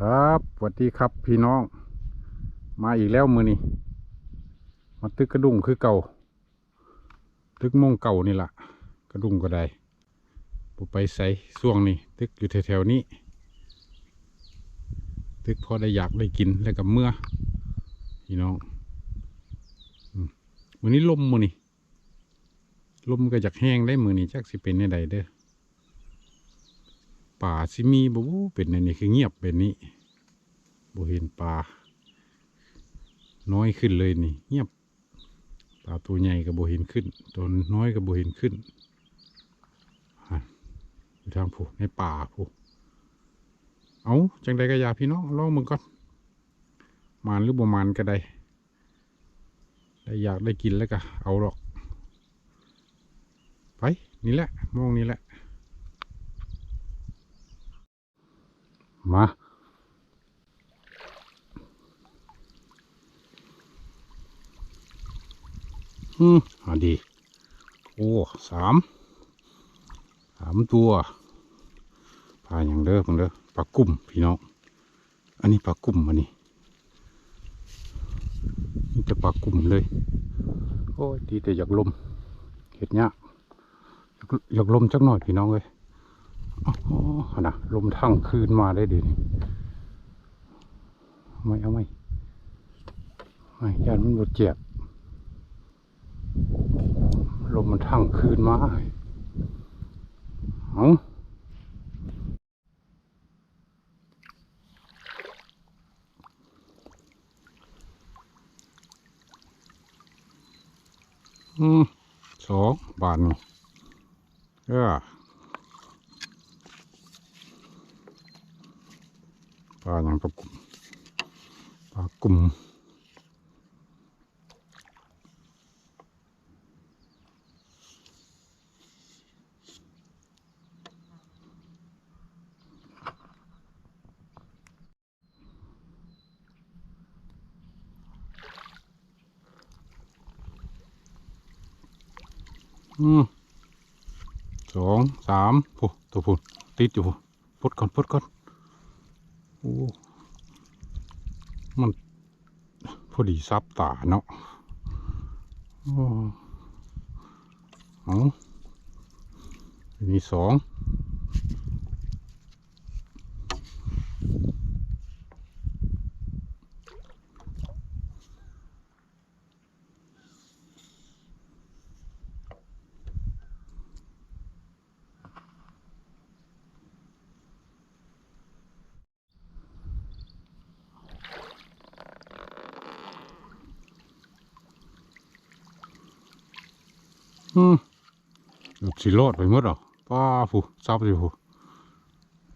ครับสวัสดีครับพี่น้อง มาอีกแล้วมือนี้มาตึกกระดุงคือเก่า ตึกมงเก่านี่ล่ะกระดุงก็ได้ผมไปใส่ช่วงนี้ตึกอยู่แถวๆนี้ ตึกพอได้อยากได้กินแล้วกับเมื่อ พี่น้องอืมมือนี้ลมมือนี้ลมก็จากแห้งได้มือนี้จักสิเป็นในใดเด้อ ป่าสิมีบูเป็นในนี้คือเงียบเป็นนี้บ่เห็นป่าน้อยขึ้นเลยนี่ เงียบป่าตัวใหญ่ก็บ่เห็นขึ้นตัวน้อยก็บ่เห็นขึ้นอยู่ทางผู้ในป่าผู้เอาจังใดก็อยาพี่น้องลองมึงก่อนมานหรือบ่มานก็ได้ได้อยากได้กินแล้วก็เอาหรอก ไป นี่แหละมองนี่แหละ มาอืมอ่าดี โอ้สามสามตัวปลาอย่างเด้อเพิ่งเด้อปลากุ้มพี่น้อง อันนี้ปลากุ้มอันนี้นี่จะปลากุ้มเลย โอ้ดีแต่อยากลมเห็ดเนี้ยอยากลมจักหน่อยพี่น้องเลย นะลมทั้งคืนมาได้ดีนี่ไม่เอาไม่ไม่ยานมันบดเจ็บลมมันทั้งคืนมาเอาอืมสองบาทนี่เออ ปลาอย่างปลากลุ่มปลากลุ่มอืมสองสามผู้ตัวผู้ติดอยู่พุดก่อนพุดก่อน มันพอดีซับตาเนาะอ้เอามีสอง อืมสิรอดไปหมดหรอป้าผู้ซับอยู่ผู้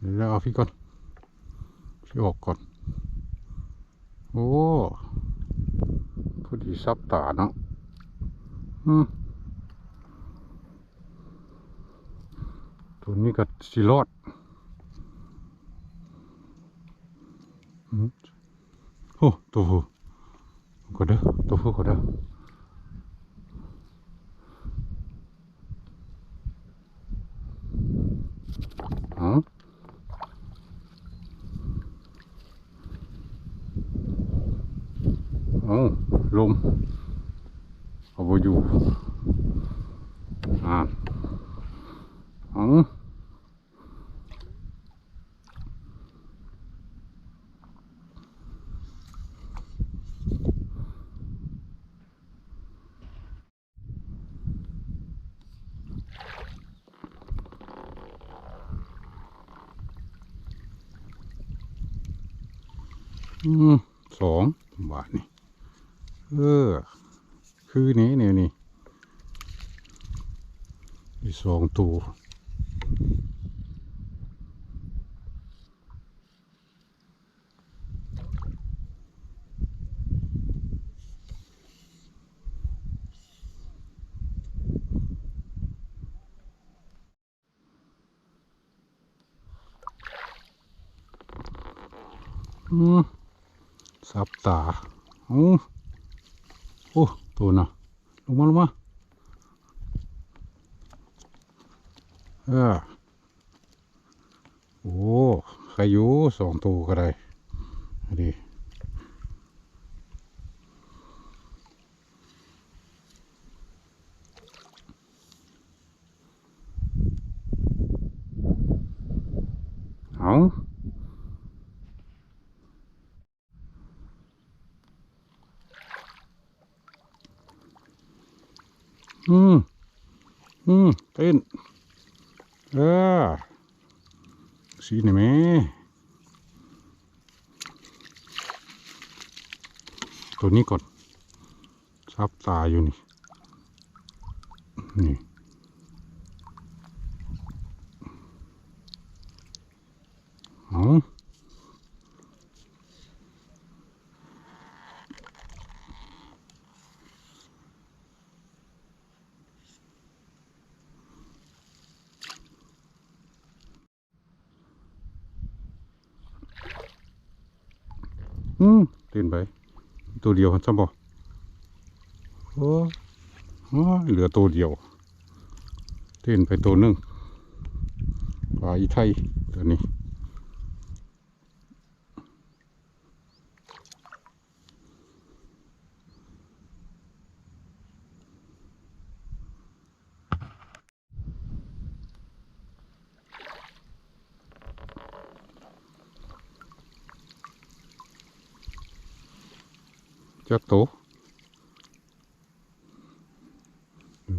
เดี๋ยวเอาพี่ก่อนพี่ออกก่อน โอ้พอดีซับตาเนาะอืมตัวนี้ก็สิรอดอืมโอ้ตัวผู้ก็เด้อตัวผู้ก็เด้อเอา มเอาไปอยู่อ่าอ๋ออืมสองบาทนี่ เออ คือนี้เนี่ยนี่อีสองตัวอืมสับตาโอ้ โอ้ตัวน่ะลงมาลงมาเออโอ้ใครอยู่สองตัวก็ได้ดีนนี้เอา อืม อืมเต้นเออสีนี่แม่ตัวนี้ก่อน ซับตาอยู่นี่ นี่ เอา ตื่นไป ตัวเดียวใช่บ่โอ้โอ้เหลือตัวเดียวตื่นไปตัวหนึ่งปลาอีไทยตัวนี้ จักโต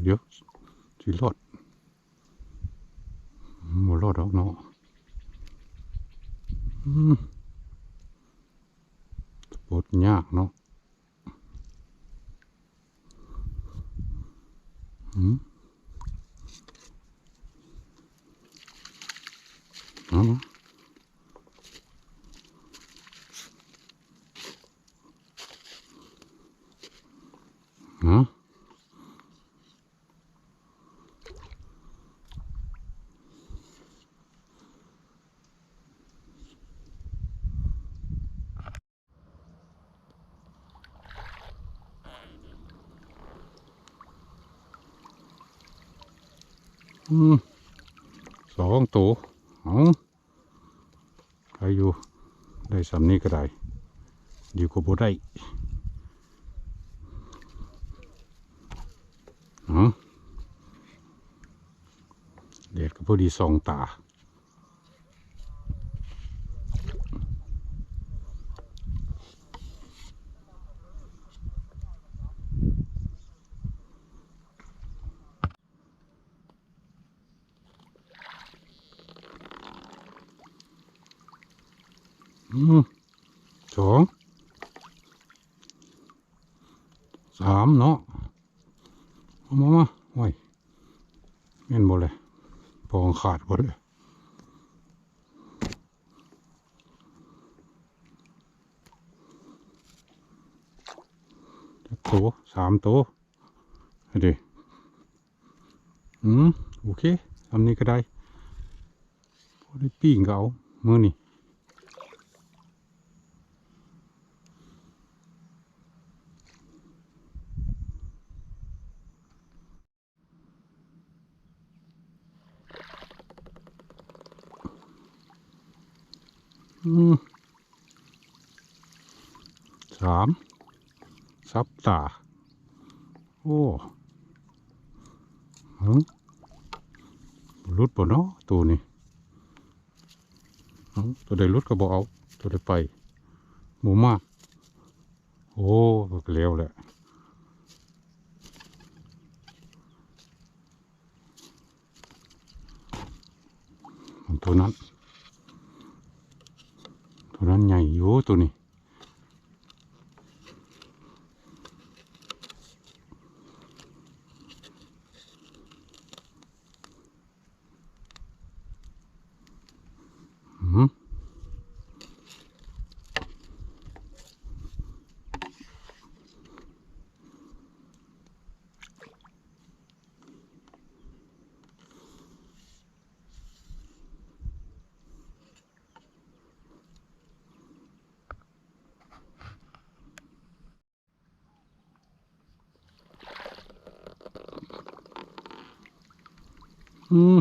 เดี๋ยวสิรอดบ่รอดดอกเนาะอืมปลดยากเนาะอืมเอามาฮะอืม สองตัวเอาใครอยู่ได้สำนี้ก็ได้ดีกว่าบ่ได้เอาเด็ดก็พอดีสองตา สองสามเนาะเอามามาโอ้ยเม่นบ่เลยพองขาดบ่เลยจักตัวสามตัวเอาดิอืม โอเคทำนี้ก็ได้พอได้ปิ้งก็เอามือนี่ สามซับตา โอ้ฮึรุดบ่เนาะตัวนี้ตัวใดรุดก็บ่เอาตัวใดไป หมูมาก โอ้ก็แล้วแหละตัวนั้น ตัวนั้นใหญ่อยู่ตัวนี้ อืม อืม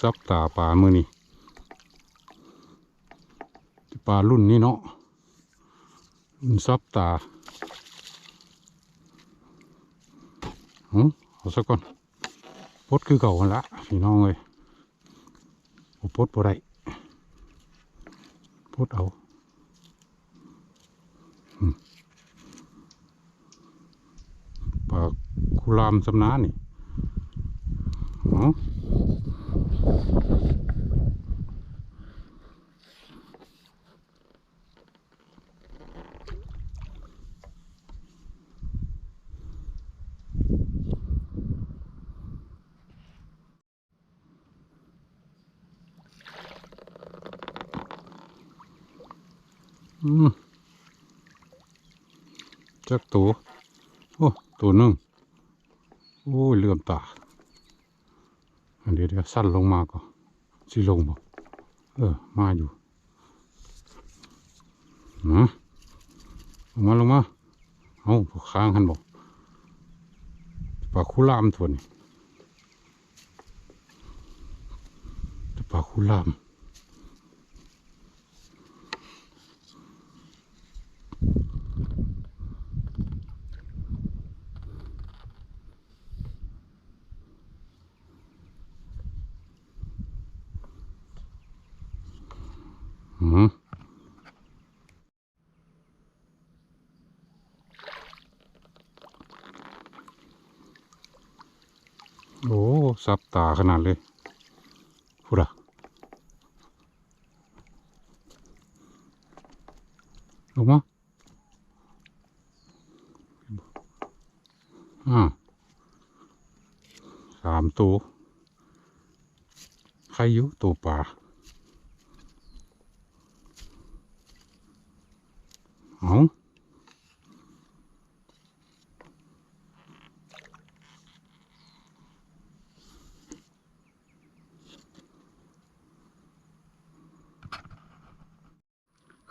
ซับตาปลามือนี่ปลารุ่นนี้เนาะมันซับตาหือเอาสักก่อนปดคือเก่ากันละพี่น้องเลยโอ้ปดบ่ไดปดเอาปลาคุรามสำนานี่อ๋อ อืมจักตัวโอ้ตัวหนึ่งโอ้ย เดี๋ยวเดี๋ยวสั้นลงมาก่อนสิลงบ่เออ มาอยู่นะลงมาลงมา เอาพวกค้างหันบอกปลาคุลามตัวนี้ปลาคุลาม อืมโอ้สับตาขนาดเลยพูดอะลงมาอ่าสามตัวใครอยู่ตัวป่า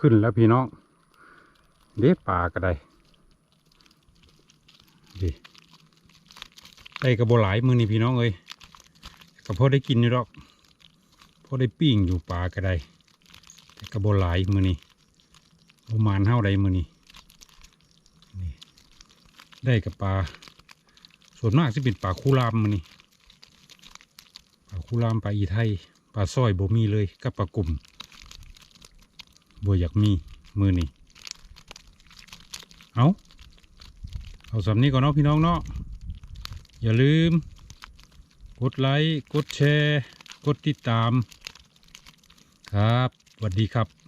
ขึ้นแล้วพี่น้อง เด็ดป่าก็ได้ดิได้กระโบหลายมือนี่พี่น้องเอ้ยก็พอได้กินอยู่ดอกพอได้ปิ้งอยู่ป่าก็ได้แต่กระโบหลายมือนี่ประมาณเท่าใดมือนี่นี่ได้กับปลาส่วนมากจะเป็นปลาคูรามมือนี่ปลาคูรามปลาอีไทยปลาสร้อยบ่มีเลยกับปลากลุ่ม บ่อยากมีมือนี่เอาเอาสำนี้ก่อนเนาะพี่น้องเนาะอย่าลืม กดไลค์ กดแชร์ กดติดตาม ครับสวัสดีครับ